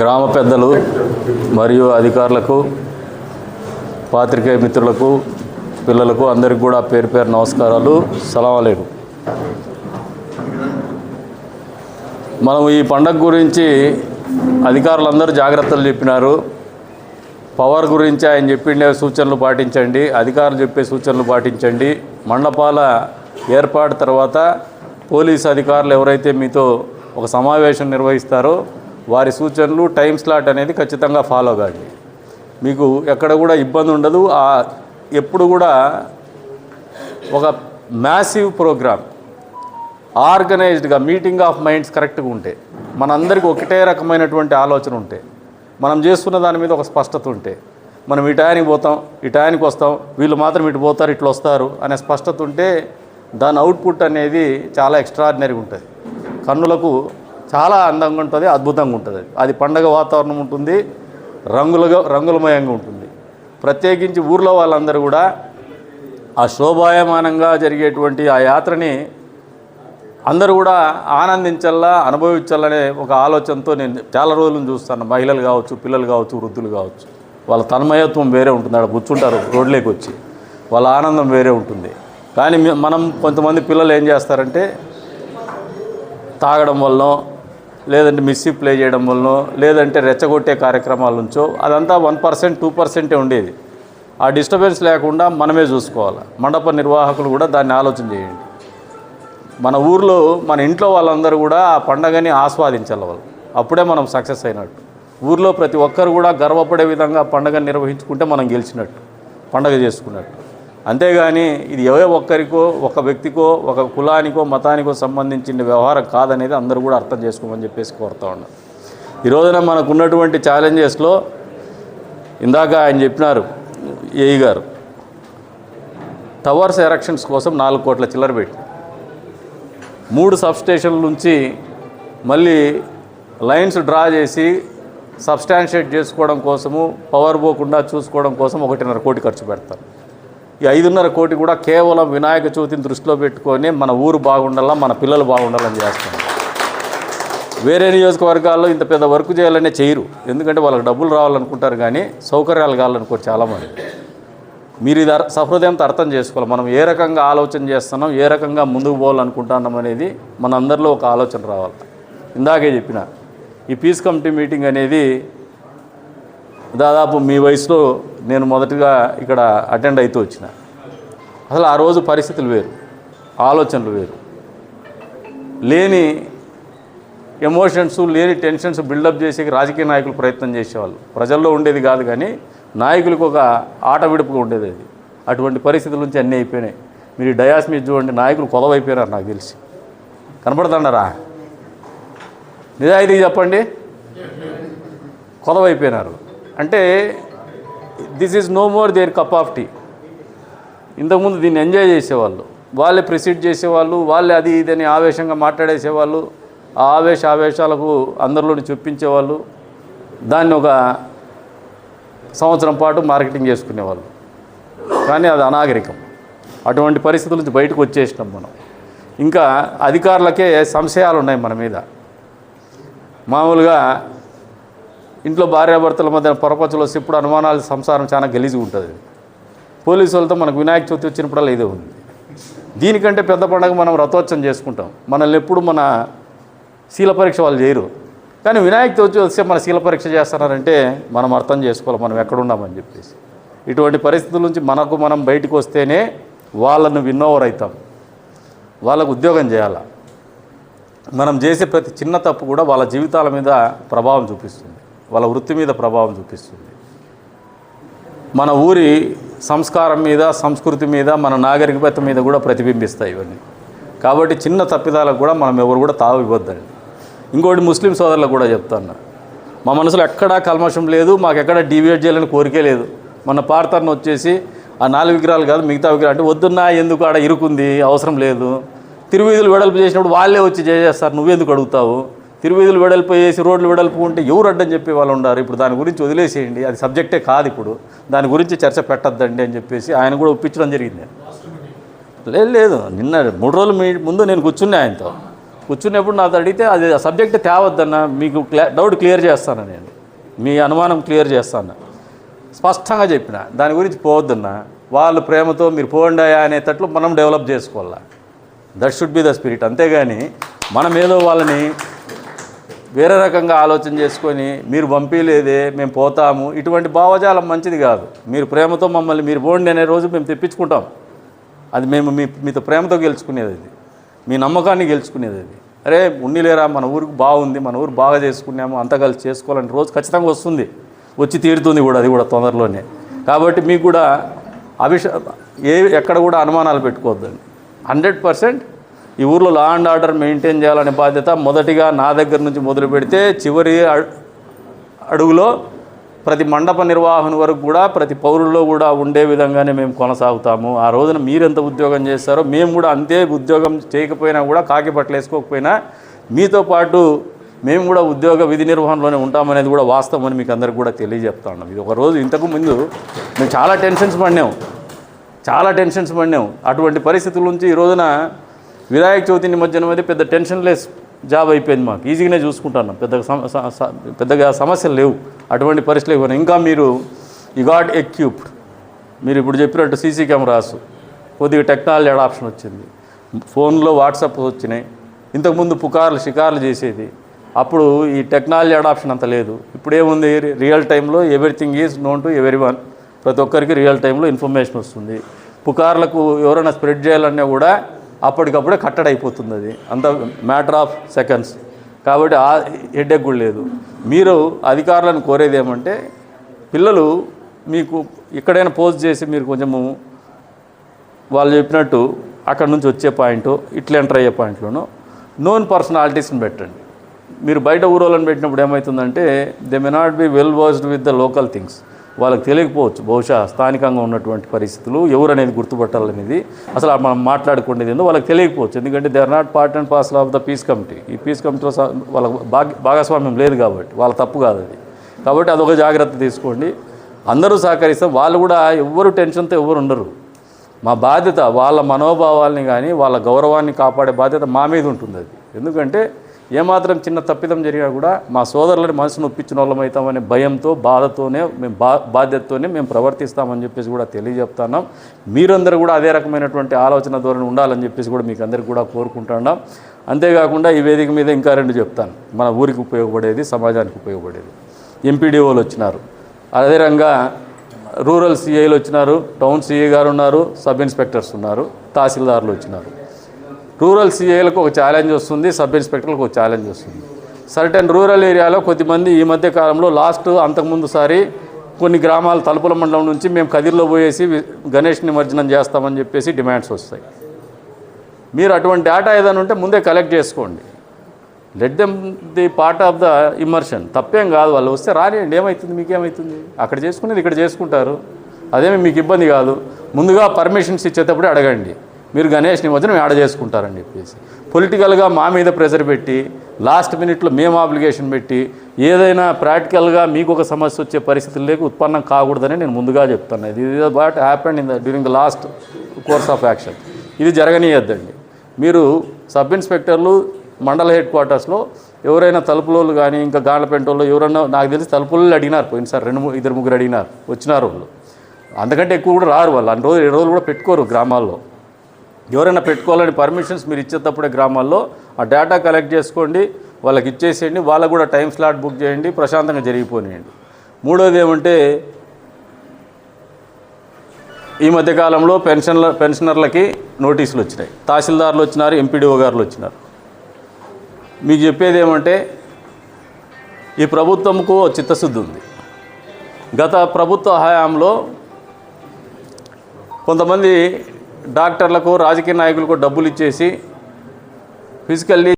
గ్రామ పెద్దలు మరియు అధికారులకు పాత్రికేయ మిత్రులకు పిల్లలకు అందరికి కూడా పేరు పేరు నమస్కారాలు. సలాం మనం ఈ పండగ గురించి అధికారులందరూ జాగ్రత్తలు చెప్పినారు. పవర్ గురించి ఆయన చెప్పిండే సూచనలు పాటించండి. అధికారులు చెప్పే సూచనలు పాటించండి. మండపాల ఏర్పాటు తర్వాత పోలీస్ అధికారులు ఎవరైతే మీతో ఒక సమావేశం నిర్వహిస్తారో వారి సూచనలు టైం స్లాట్ అనేది ఖచ్చితంగా ఫాలో కాండి. మీకు ఎక్కడ కూడా ఇబ్బంది ఉండదు. ఆ ఎప్పుడు కూడా ఒక మ్యాసివ్ ప్రోగ్రామ్ ఆర్గనైజ్డ్గా మీటింగ్ ఆఫ్ మైండ్స్ కరెక్ట్గా ఉంటే మనందరికీ ఒకటే రకమైనటువంటి ఆలోచన ఉంటే మనం చేస్తున్న దాని మీద ఒక స్పష్టత ఉంటే మనం ఈ టయానికి పోతాం ఈ టయానికి వస్తాం వీళ్ళు మాత్రం ఇటు పోతారు ఇట్లా వస్తారు అనే స్పష్టత ఉంటే దాని అవుట్పుట్ అనేది చాలా ఎక్స్ట్రాడినరీగా ఉంటుంది. కన్నులకు చాలా అందంగా ఉంటుంది అద్భుతంగా ఉంటుంది. అది. అది పండగ వాతావరణం ఉంటుంది రంగులుగా రంగులమయంగా ఉంటుంది. ప్రత్యేకించి ఊర్లో వాళ్ళందరూ కూడా ఆ శోభాయమానంగా జరిగేటువంటి ఆ యాత్రని అందరూ కూడా ఆనందించాలా అనుభవించాలనే ఒక ఆలోచనతో నేను చాలా రోజులను చూస్తాను. మహిళలు కావచ్చు పిల్లలు కావచ్చు వృద్ధులు కావచ్చు. వాళ్ళ తన్మయత్వం వేరే ఉంటుంది. అక్కడ కూర్చుంటారు రోడ్లోకి వచ్చి. వాళ్ళ ఆనందం వేరే ఉంటుంది. కానీ మనం కొంతమంది పిల్లలు ఏం చేస్తారంటే తాగడం వల్ల లేదంటే మిస్సి ప్లే చేయడం వల్ల లేదంటే రెచ్చగొట్టే కార్యక్రమాల నుంచో అదంతా వన్ పర్సెంట్ టూ పర్సెంటే ఉండేది. ఆ డిస్టర్బెన్స్ లేకుండా మనమే చూసుకోవాలి. మండప నిర్వాహకులు కూడా దాన్ని ఆలోచన చేయండి. మన ఊర్లో మన ఇంట్లో వాళ్ళందరూ కూడా ఆ పండగని ఆస్వాదించాలి వాళ్ళు. అప్పుడే మనం సక్సెస్ అయినట్టు. ఊర్లో ప్రతి ఒక్కరు కూడా గర్వపడే విధంగా పండగను నిర్వహించుకుంటే మనం గెలిచినట్టు పండగ చేసుకున్నట్టు. అంతేగాని ఇది ఏ ఒక్కరికో ఒక వ్యక్తికో ఒక కులానికో మతానికో సంబంధించిన వ్యవహారం కాదనేది అందరూ కూడా అర్థం చేసుకోమని చెప్పేసి కోరుతా ఉన్నాను ఈ రోజున మనకున్నటువంటి ఛాలెంజెస్లో ఇందాక ఆయన చెప్పినారు ఏఈ గారు టవర్స్ ఎరక్షన్స్ కోసం నాలుగు కోట్ల చిల్లర పెట్టి మూడు సబ్ స్టేషన్ల నుంచి మళ్ళీ లైన్స్ డ్రా చేసి సబ్స్టాన్షియేట్ చేసుకోవడం కోసము పవర్ పోకుండా చూసుకోవడం కోసం ఒకటిన్నర కోటి ఖర్చు పెడతారు. ఈ ఐదున్నర కోటి కూడా కేవలం వినాయక చవితిని దృష్టిలో పెట్టుకొని మన ఊరు బాగుండాలా మన పిల్లలు బాగుండాలని చేస్తాం వేరే నియోజకవర్గాల్లో ఇంత పెద్ద వర్క్ చేయాలనే చేయరు. ఎందుకంటే వాళ్ళకి డబ్బులు రావాలనుకుంటారు కానీ సౌకర్యాలు కావాలనుకోరు చాలామంది. మీరు ఇది సహృదయంతో అర్థం చేసుకోవాలి. మనం ఏ రకంగా ఆలోచన చేస్తున్నాం ఏ రకంగా ముందుకు పోవాలనుకుంటున్నాం అనేది మనందరిలో ఒక ఆలోచన రావాలి. ఇందాకే చెప్పిన ఈ పీస్ కమిటీ మీటింగ్ అనేది దాదాపు మీ వయసులో నేను మొదటగా ఇక్కడ అటెండ్ అవుతూ వచ్చిన. అసలు ఆ రోజు పరిస్థితులు వేరు ఆలోచనలు వేరు. లేని ఎమోషన్స్ లేని టెన్షన్స్ బిల్డప్ చేసే రాజకీయ నాయకులు ప్రయత్నం చేసేవాళ్ళు. ప్రజల్లో ఉండేది కాదు కానీ నాయకులకు ఒక ఆట విడుపుగా ఉండేది అది. అటువంటి పరిస్థితుల నుంచి అన్నీ అయిపోయినాయి. మీరు డయాస్ మీద చూడండి నాయకులు కొలవైపోయినారు నాకు తెలిసి. కనపడుతున్నారా నిజాయితీ చెప్పండి. కొలవైపోయినారు అంటే this is no more there cup of tea ఇంతకుముందు దీన్ని ఎంజాయ్ చేసేవాళ్ళు. వాళ్ళే ప్రిసీడ్ చేసేవాళ్ళు వాళ్ళే అది ఇదని ఆవేశంగా మాట్లాడేసేవాళ్ళు ఆ ఆవేశ ఆవేశాలకు అందరిలోని చూపించేవాళ్ళు దాన్ని ఒక సంవత్సరం పాటు మార్కెటింగ్ చేసుకునేవాళ్ళు. కానీ అది అనాగరికం. అటువంటి పరిస్థితుల నుంచి బయటకు వచ్చేసినాం మనం. ఇంకా అధికారులకే సంశయాలు ఉన్నాయి మన మీద. మామూలుగా ఇంట్లో భార్యాభర్తల మధ్య పొరపచ్చులు వస్తే ఇప్పుడు అనుమానాలు సంసారం చాలా గలీజుగా ఉంటుంది. పోలీసు వాళ్ళతో మనకు వినాయక చవితి వచ్చినప్పుడల్లా ఇదే ఉంది. దీనికంటే పెద్ద పండగ మనం రథోత్సవం చేసుకుంటాం. మనల్ని ఎప్పుడు మన శీల పరీక్ష వాళ్ళు చేయరు. కానీ వినాయక చవితి వస్తే మన శీల పరీక్ష చేస్తున్నారంటే మనం అర్థం చేసుకోవాలి మనం ఎక్కడున్నామని చెప్పేసి. ఇటువంటి పరిస్థితుల నుంచి మనకు మనం బయటకు వస్తేనే వాళ్ళను విన్నోవర్ అవుతాం వాళ్ళకు ఉద్యోగం చేయాలి? మనం చేసే ప్రతి చిన్న తప్పు కూడా వాళ్ళ జీవితాల మీద ప్రభావం చూపిస్తుంది. వాళ్ళ వృత్తి మీద ప్రభావం చూపిస్తుంది. మన ఊరి సంస్కారం మీద సంస్కృతి మీద మన నాగరికత మీద కూడా ప్రతిబింబిస్తాయి ఇవన్నీ. కాబట్టి చిన్న తప్పిదాలకు కూడా మనం ఎవరు కూడా తావు ఇవ్వద్దండి. ఇంకోటి ముస్లిం సోదరులకు కూడా చెప్తాను మా మనసులో ఎక్కడా కల్మషం లేదు మాకు ఎక్కడ డీవియేట్ చేయాలని కోరికే లేదు. మన పార్తర్ను వచ్చేసి ఆ నాలుగు విగ్రహాలు కాదు మిగతా విగ్రహాలు అంటే వద్దున్నా ఎందుకు ఆడ ఇరుకుంది? అవసరం లేదు. తిరువీధులు వెడల్పు చేసినప్పుడు వాళ్ళే వచ్చి చేసేస్తారు నువ్వెందుకు అడుగుతావు? తిరువీధులు వెడల్పు వేసి రోడ్లు వెడల్పు ఉంటే ఎవరు అడ్డని చెప్పే వాళ్ళు ఉన్నారు? ఇప్పుడు దాని గురించి వదిలేసేయండి. అది సబ్జెక్టే కాదు ఇప్పుడు. దాని గురించి చర్చ పెట్టద్దండి అని చెప్పేసి ఆయన కూడా ఒప్పించడం జరిగింది. లేదు లేదు. నిన్న మూడు రోజులు మీ ముందు నేను కూర్చున్నా ఆయనతో. కూర్చున్నప్పుడు నాతో అడిగితే అది సబ్జెక్ట్ తేవద్దన్న మీకు డౌట్ క్లియర్ చేస్తాను నేను. మీ అనుమానం క్లియర్ చేస్తాను. స్పష్టంగా చెప్పిన దాని గురించి పోవద్దన్న వాళ్ళు ప్రేమతో మీరు పోండాయా అనేటట్లు మనం డెవలప్ చేసుకోవాలా? That should be the spirit అంతేగాని మనం ఏదో వాళ్ళని వేరే రకంగా ఆలోచన చేసుకొని మీరు పంపించలేదే మేము పోతాము. ఇటువంటి భావజాలం మంచిది కాదు. మీరు ప్రేమతో మమ్మల్ని మీరు పోండి అనే రోజు మేము తెప్పించుకుంటాం. అది మేము మీ మీతో ప్రేమతో గెలుచుకునేది అది. మీ నమ్మకాన్ని గెలుచుకునేది అది. అరే ఉండిలేరా మన ఊరికి బాగుంది మన ఊరు బాగా చేసుకున్నాము అంతా కలిసి చేసుకోవాలని రోజు ఖచ్చితంగా వస్తుంది. వచ్చి తీరుతుంది కూడా అది కూడా తొందరలోనే. కాబట్టి మీకు కూడా అభిష ఏ ఎక్కడ కూడా అనుమానాలు పెట్టుకోవద్దండి. హండ్రెడ్ పర్సెంట్ ఈ ఊర్లో లా అండ్ ఆర్డర్ మెయింటైన్ చేయాలనే బాధ్యత మొదటిగా నా దగ్గర నుంచి మొదలు పెడితే చివరి అడుగులో ప్రతి మండప నిర్వహణ వరకు కూడా ప్రతి పౌరుల్లో కూడా ఉండే విధంగానే మేము కొనసాగుతాము. ఆ రోజున మీరెంత ఉద్యోగం చేస్తారో మేము కూడా అంతే ఉద్యోగం చేయకపోయినా కూడా కాకి బట్టలు వేసుకోకపోయినా మీతో పాటు మేము కూడా ఉద్యోగ విధి నిర్వహణలోనే ఉంటామనేది కూడా వాస్తవం అని మీకు అందరికి కూడా తెలియజెప్తా ఉన్నాం. ఇది ఒక రోజు ఇంతకు ముందు మేము చాలా టెన్షన్స్ పడినాం. చాలా టెన్షన్స్ పడినాం. అటువంటి పరిస్థితుల నుంచి ఈ రోజున వినాయక చవితి నిమజ్జనం అయితే పెద్ద టెన్షన్ లెస్ జాబ్ అయిపోయింది మాకు. ఈజీగానే చూసుకుంటున్నాం పెద్దగా సమ- పెద్దగా సమస్యలు లేవు. అటువంటి పరిస్థితులు ఇవ్వను ఇంకా మీరు ఈ గాట్ ఎక్యూప్డ్ మీరు ఇప్పుడు చెప్పినట్టు సీసీ కెమెరాస్ కొద్దిగా టెక్నాలజీ అడాప్షన్ వచ్చింది. ఫోన్లో వాట్సాప్ వచ్చినాయి. ఇంతకుముందు పుకార్లు షికార్లు చేసేది. అప్పుడు ఈ టెక్నాలజీ అడాప్షన్ అంత లేదు. ఇప్పుడు ఏముంది? రియల్ టైంలో everything is known to every one ప్రతి ఒక్కరికి రియల్ టైంలో ఇన్ఫర్మేషన్ వస్తుంది. పుకార్లకు ఎవరైనా స్ప్రెడ్ చేయాలన్నా కూడా అప్పటికప్పుడే కట్టడి అయిపోతుంది అది. అంత మ్యాటర్ ఆఫ్ సెకండ్స్ కాబట్టి ఆ హెడ్ఎక్ కూడా లేదు. మీరు అధికారులను కోరేది ఏమంటే పిల్లలు మీకు ఎక్కడైనా పోస్ట్ చేసి మీరు కొంచెము వాళ్ళు చెప్పినట్టు అక్కడ నుంచి వచ్చే పాయింట్ ఇట్లా ఎంటర్ అయ్యే పాయింట్లోనూ నోన్ పర్సనాలిటీస్ని పెట్టండి. మీరు బయట ఊరోళ్ళని పెట్టినప్పుడు ఏమవుతుందంటే they may not be well versed with the local things వాళ్ళకి తెలియకపోవచ్చు. బహుశా స్థానికంగా ఉన్నటువంటి పరిస్థితులు ఎవరు అనేది గుర్తుపట్టాలనేది అసలు మనం మాట్లాడుకునేది ఏందో వాళ్ళకి తెలియకపోవచ్చు. ఎందుకంటే they are not part and parcel of the peace committee ఈ పీస్ కమిటీలో వాళ్ళ వాళ్ళకి భాగ భాగస్వామ్యం లేదు కాబట్టి వాళ్ళ తప్పు కాదు అది. కాబట్టి అదొక జాగ్రత్త తీసుకోండి. అందరూ సహకరిస్తే వాళ్ళు కూడా ఎవ్వరు టెన్షన్తో ఎవరు ఉండరు. మా బాధ్యత వాళ్ళ మనోభావాల్ని కానీ వాళ్ళ గౌరవాన్ని కాపాడే బాధ్యత మా మీద ఉంటుంది అది. ఎందుకంటే ఏమాత్రం చిన్న తప్పిదం జరిగినా కూడా మా సోదరులని మనసు ఒప్పించిన వాళ్ళమవుతామనే భయంతో బాధతోనే మేము బా బాధ్యతతోనే మేము ప్రవర్తిస్తామని చెప్పేసి కూడా తెలియజెప్తున్నాం. మీరందరూ కూడా అదే రకమైనటువంటి ఆలోచన ధోరణి ఉండాలని చెప్పేసి కూడా మీకు అందరికీ కూడా కోరుకుంటున్నాం. అంతేకాకుండా ఈ వేదిక మీద ఇంకా రెండు చెప్తాను. మన ఊరికి ఉపయోగపడేది సమాజానికి ఉపయోగపడేది. ఎంపీడీఓలు వచ్చినారు. అదేవిధంగా రూరల్ సిఐలు వచ్చినారు టౌన్ సిఐ గారు ఉన్నారు సబ్ ఇన్స్పెక్టర్స్ ఉన్నారు తహసీల్దార్లు వచ్చినారు. రూరల్ సీఏలకు ఒక ఛాలెంజ్ వస్తుంది సబ్ ఇన్స్పెక్టర్లకు ఒక ఛాలెంజ్ వస్తుంది. సర్టెన్ రూరల్ ఏరియాలో కొద్దిమంది ఈ మధ్య కాలంలో లాస్ట్ అంతకుముందు సారి కొన్ని గ్రామాల తలుపుల మండలం నుంచి మేము కదిర్లో పోయేసి గణేష్ నిమజ్జనం చేస్తామని చెప్పేసి డిమాండ్స్ వస్తాయి. మీరు అటువంటి డేటా ఏదైనా ఉంటే ముందే కలెక్ట్ చేసుకోండి. Let them the part of the immersion. తప్పేం కాదు వాళ్ళు వస్తే రానియండి ఏమవుతుంది మీకేమవుతుంది అక్కడ చేసుకునేది ఇక్కడ చేసుకుంటారు. అదేమి మీకు ఇబ్బంది కాదు. ముందుగా పర్మిషన్స్ ఇచ్చేటప్పుడే అడగండి. మీరు గణేష్ నిమజ్జనం యాడ్ చేసుకుంటారని చెప్పేసి. పొలిటికల్గా మా మీద ప్రెజర్ పెట్టి లాస్ట్ మినిట్లో మేము ఆబ్లిగేషన్ పెట్టి ఏదైనా ప్రాక్టికల్గా మీకు ఒక సమస్య వచ్చే పరిస్థితులు లేక ఉత్పన్నం కాకూడదని నేను ముందుగా చెప్తాను ఇది what happened in the during the last course of action ఇది జరగనీయద్దండి. మీరు సబ్ ఇన్స్పెక్టర్లు మండల హెడ్ క్వార్టర్స్లో ఎవరైనా తలుపులోళ్ళు కానీ ఇంకా గాండ్లపెంటోళ్ళు ఎవరైనా నాకు తెలిసి తలుపులు అడిగినారు పోయినసారి రెండు ఇద్దరు ముగ్గురు అడిగినారు వచ్చినారు వాళ్ళు అంతకంటే ఎక్కువ కూడా రారు వాళ్ళు. అన్ని రోజులు ఏడు రోజులు కూడా పెట్టుకోరు గ్రామాల్లో. ఎవరైనా పెట్టుకోవాలని పర్మిషన్స్ మీరు ఇచ్చేటప్పుడే గ్రామాల్లో ఆ డేటా కలెక్ట్ చేసుకోండి వాళ్ళకి ఇచ్చేసేయండి వాళ్ళకు కూడా టైం స్లాట్ బుక్ చేయండి ప్రశాంతంగా జరిగిపోనియండి. మూడోది ఏమంటే ఈ మధ్యకాలంలో పెన్షన్ల పెన్షనర్లకి నోటీసులు వచ్చినాయి. తహసీల్దార్లు వచ్చినారు ఎంపీడీఓ గారులు వచ్చినారు. మీకు చెప్పేది ఏమంటే ఈ ప్రభుత్వంకు చిత్తశుద్ధి ఉంది. గత ప్రభుత్వ హయాంలో కొంతమంది డాక్టర్లకు రాజకీయ నాయకులకు డబ్బులు ఇచ్చేసి ఫిజికల్లీ